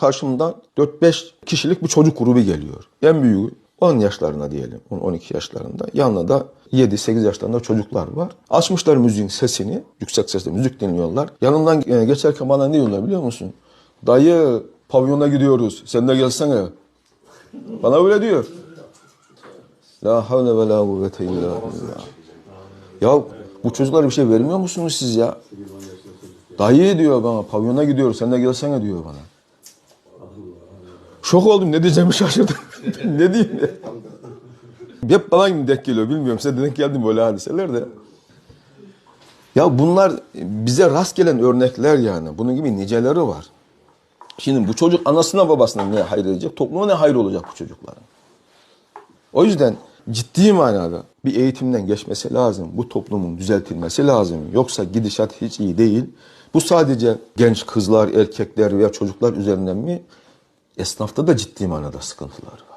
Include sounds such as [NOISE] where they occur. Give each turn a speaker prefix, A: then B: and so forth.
A: Karşımdan 4-5 kişilik bir çocuk grubu geliyor. En büyüğü 10 yaşlarında diyelim, 10-12 yaşlarında. Yanında da 7-8 yaşlarında çocuklar var. Açmışlar müziğin sesini, yüksek sesle müzik dinliyorlar. Yanından e, geçerken bana ne diyorlar biliyor musun? Dayı pavyona gidiyoruz, sen de gelsene. Bana öyle diyor. La havle ve la kuvvete illa billah. Ya bu çocuklara bir şey vermiyor musunuz siz ya? Dayı diyor bana pavyona gidiyoruz sen de gelsene diyor bana. Şok oldum ne diyeceğimi şaşırdım. [LAUGHS] ne diyeyim ya? Hep bana denk geliyor bilmiyorum size de denk geldi mi böyle hadiseler de. Ya bunlar bize rast gelen örnekler yani. Bunun gibi niceleri var. Şimdi bu çocuk anasına babasına ne hayır edecek? Topluma ne hayır olacak bu çocukların? O yüzden ciddi manada bir eğitimden geçmesi lazım. Bu toplumun düzeltilmesi lazım. Yoksa gidişat hiç iyi değil. Bu sadece genç kızlar, erkekler veya çocuklar üzerinden mi? Esnafta da ciddi manada sıkıntılar var.